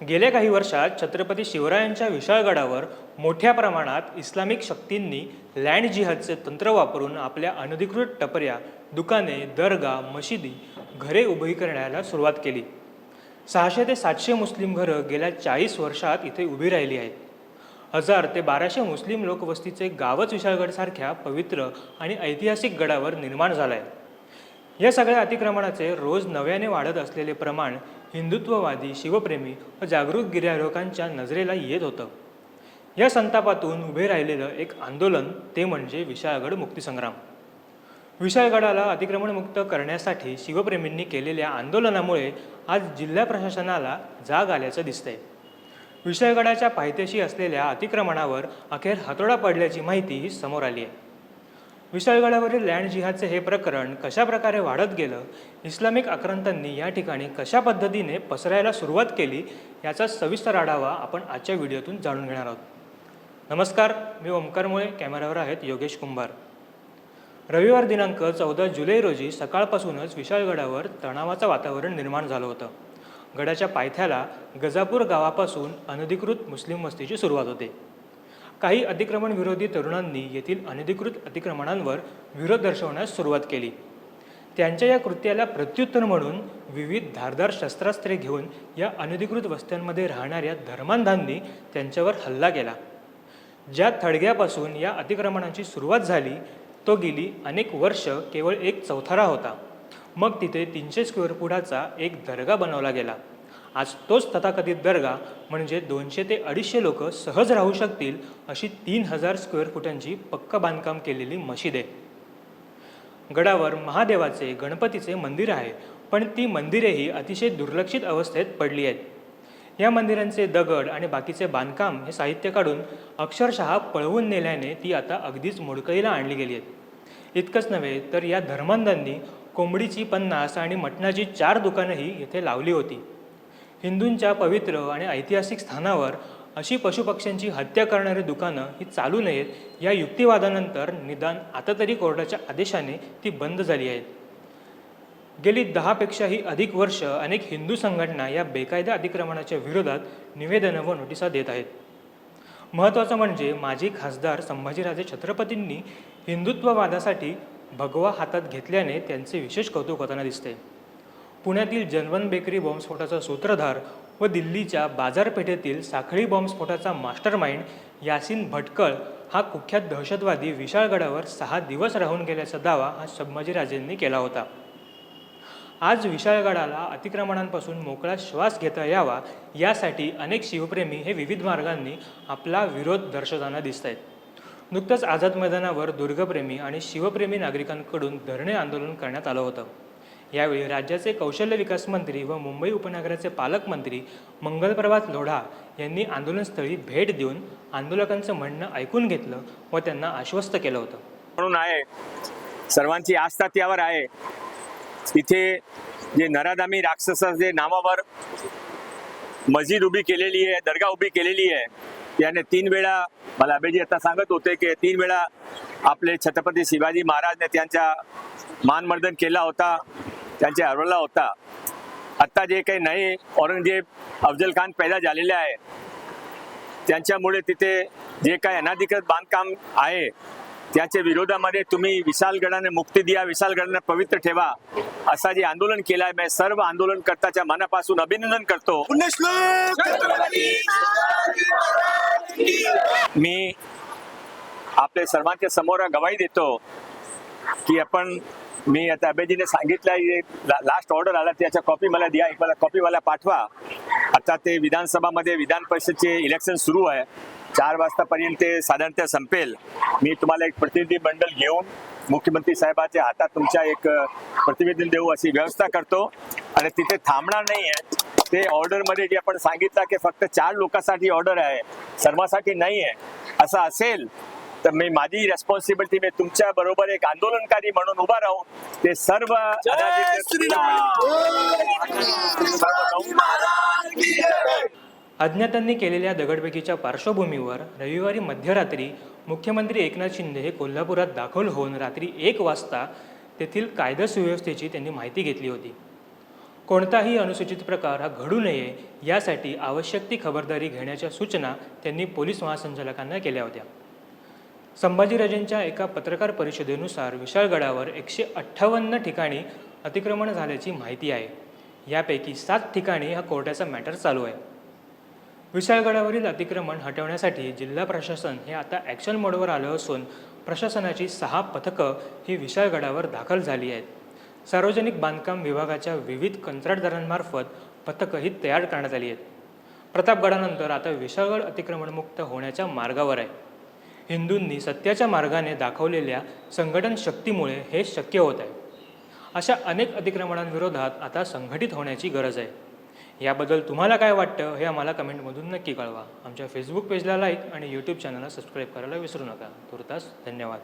गेल्या काही वर्षात छत्रपती शिवरायांच्या विशाळगडावर मोठ्या प्रमाणात इस्लामिक शक्तींनी लँड जिहादचे तंत्र वापरून आपल्या अनधिकृत टपऱ्या दुकाने दर्गा मशिदी घरे उभी करण्याला सुरुवात केली. सहाशे ते सातशे मुस्लिम घरं गेल्या चाळीस वर्षात इथे उभी राहिली आहेत. हजार ते बाराशे मुस्लिम लोकवस्तीचे गावच विशाळगडसारख्या पवित्र आणि ऐतिहासिक गडावर निर्माण झालं आहे या सगळ्या अतिक्रमणाचे रोज नव्याने वाढत असलेले प्रमाण हिंदुत्ववादी शिवप्रेमी व जागरूक गिर्यारोहकांच्या नजरेला येत होतं. या संतापातून उभे राहिलेलं एक आंदोलन ते म्हणजे विशाळगड मुक्तीसंग्राम. विशाळगडाला अतिक्रमणमुक्त करण्यासाठी शिवप्रेमींनी केलेल्या आंदोलनामुळे आज जिल्हा प्रशासनाला जाग आल्याचं दिसतंय. विशाळगडाच्या पायथ्याशी असलेल्या अतिक्रमणावर अखेर हातोडा पडल्याची माहितीही समोर आली आहे विशाळगडावरील लँड जिहादचे हे प्रकरण कशा प्रकारे वाढत गेलं इस्लामिक आक्रांतांनी या ठिकाणी कशा पद्धतीने पसरायला सुरुवात केली याचा सविस्तर आढावा आपण आजच्या व्हिडिओतून जाणून घेणार आहोत. नमस्कार मी ओमकार मुळे कॅमेऱ्यावर आहेत योगेश कुंभार. रविवार दिनांक चौदा जुलै रोजी सकाळपासूनच विशाळगडावर तणावाचं वातावरण निर्माण झालं होतं. गडाच्या पायथ्याला गजापूर गावापासून अनधिकृत मुस्लिम वस्तीची सुरुवात होते. काही अतिक्रमण विरोधी तरुणांनी येथील अनधिकृत अतिक्रमणांवर विरोध दर्शवण्यास सुरुवात केली. त्यांच्या या कृत्याला प्रत्युत्तर म्हणून विविध धारदार शस्त्रास्त्रे घेऊन या अनधिकृत वस्त्यांमध्ये राहणाऱ्या धर्मांधांनी त्यांच्यावर हल्ला केला. ज्या थडग्यापासून या अतिक्रमणाची सुरुवात झाली तो गेली अनेक वर्ष केवळ एक चौथारा होता. मग तिथे तीनशे स्क्वेअर फुटाचा एक दर्गा बनवला गेला. आज तोच तथाकथित दर्गा म्हणजे दोनशे ते अडीचशे लोक सहज राहू शकतील अशी तीन हजार स्क्वेअर फुटांची पक्का बांधकाम केलेली मशीद आहे. गडावर महादेवाचे गणपतीचे मंदिर आहे पण ती मंदिरेही अतिशय दुर्लक्षित अवस्थेत पडली आहेत. या मंदिरांचे दगड आणि बाकीचे बांधकाम हे साहित्य काढून अक्षरशः पळवून नेल्याने ती आता अगदीच मोडकळीला आणली गेली आहेत. इतकंच नव्हे तर या धर्मांधांनी कोंबडीची पन्नास आणि मटणाची चार दुकानंही येथे लावली होती. हिंदूंच्या पवित्र आणि ऐतिहासिक स्थानावर अशी पशुपक्ष्यांची हत्या करणारी दुकानं ही चालू नयेत या युक्तिवादानंतर निदान आता तरी कोर्टाच्या आदेशाने ती बंद झाली आहेत. गेली दहापेक्षाही अधिक वर्ष अनेक हिंदू संघटना या बेकायदा अतिक्रमणाच्या विरोधात निवेदनं व नोटिसा देत आहेत. महत्त्वाचं म्हणजे माजी खासदार संभाजीराजे छत्रपतींनी हिंदुत्ववादासाठी भगवा हातात घेतल्याने त्यांचे विशेष कौतुक होताना दिसते. पुण्यातील जनवन बेकरी बॉम्बस्फोटाचा सूत्रधार व दिल्लीच्या बाजारपेठेतील साखळी बॉम्बस्फोटाचा मास्टर माइंड यासिन भटकळ हा कुख्यात दहशतवादी विशाळगडावर सहा दिवस राहून गेल्याचा दावा हा संभाजीराजेंनी केला होता. आज विशाळगडाला अतिक्रमणांपासून मोकळा श्वास घेता यावा यासाठी अनेक शिवप्रेमी हे विविध मार्गांनी आपला विरोध दर्शवताना दिसत आहेत नुकतंच आझाद मैदानावर दुर्गप्रेमी आणि शिवप्रेमी नागरिकांकडून धरणे आंदोलन करण्यात आलं होतं. यावेळी राज्याचे कौशल्य विकास मंत्री व मुंबई उपनगराचे पालकमंत्री मंगलप्रभात लोढा यांनी आंदोलनस्थळी भेट देऊन आंदोलकांचं म्हणणं ऐकून घेतलं व त्यांना आश्वस्त केलं होतं. म्हणून आहे. सर्वांची आस्था त्यावर आहे. इथे जे नरादामी राक्षसाचे नावावर मस्जिद उभी केलेली आहे दर्गा उभी केलेली आहे त्याने तीन वेळा मला अभेजी आता सांगत होते की तीन वेळा आपले छत्रपती शिवाजी महाराजने त्यांच्या मानमर्दन केला होता. त्यांच्या हरवला होता. आता जे काही नाही औरंगजेब अफजल खान पैदा झालेले आहे. त्यांच्यामुळे तिथे जे काही अनाधिकृत बांधकाम आहे त्याच्या विरोधामध्ये तुम्ही विशालगडाने मुक्ती द्या विशालगडाने पवित्र ठेवा असा जे आंदोलन केलं आहे मी सर्व आंदोलनकर्त्याच्या मनापासून अभिनंदन करतो. मी आपल्या सर्वांच्या समोर गवाही देतो की आपण मी आता अभयजीने सांगितलं लास्ट ऑर्डर आला त्याच्या कॉपी मला द्या एक मला कॉपी मला पाठवा. आता ते विधानसभामध्ये विधान परिषदचे इलेक्शन सुरू आहे. चार वाजतापर्यंत ते साधारणतः संपेल. मी तुम्हाला एक प्रतिनिधी मंडळ घेऊन मुख्यमंत्री साहेबाच्या हातात तुमच्या एक प्रतिनिधी देऊ अशी व्यवस्था करतो. आणि तिथे थांबणार नाही आहे ते ऑर्डरमध्ये जे आपण सांगितलं की फक्त चार लोकांसाठी ऑर्डर आहे सर्वांसाठी नाही आहे असं असेल तर मी माझी रेस्पॉन्सिबिलिटी मी तुमच्या बरोबर एक आंदोलनकारी म्हणून उभा राहून ते सर्व अज्ञातांनी केलेल्या दगडफेकीच्या पार्श्वभूमीवर रविवारी मध्यरात्री मुख्यमंत्री एकनाथ शिंदे हे कोल्हापुरात दाखल होऊन रात्री एक वाजता तेथील कायदा सुव्यवस्थेची त्यांनी माहिती घेतली होती. कोणताही अनुसूचित प्रकार हा घडू नये यासाठी आवश्यक ती खबरदारी घेण्याच्या सूचना त्यांनी पोलीस महासंचालकांना केल्या होत्या. संभाजीराजेंच्या एका पत्रकार परिषदेनुसार विशाळगडावर एकशे अठ्ठावन्न ठिकाणी अतिक्रमण झाल्याची माहिती आहे. यापैकी सात ठिकाणी हा कोर्टाचा मॅटर चालू आहे. विशाळगडावरील अतिक्रमण हटवण्यासाठी जिल्हा प्रशासन हे आता ॲक्शन मोडवर आलं असून प्रशासनाची सहा पथकं ही विशाळगडावर दाखल झाली आहेत. सार्वजनिक बांधकाम विभागाच्या विविध कंत्राटदारांमार्फत पथकं ही तयार करण्यात आली आहेत. प्रतापगडानंतर आता विशाळगड अतिक्रमणमुक्त होण्याच्या मार्गावर आहे. हिंदूंनी सत्याच्या मार्गाने दाखवलेल्या संघटन शक्तीमुळे हे शक्य होत आहे. अशा अनेक अतिक्रमणांविरोधात आता संघटित होण्याची गरज आहे. याबद्दल तुम्हाला काय वाटतं हे आम्हाला कमेंटमधून नक्की कळवा. आमच्या फेसबुक पेजला लाईक आणि यूट्यूब चॅनलला सबस्क्राईब करायला विसरू नका. तुर्तास धन्यवाद.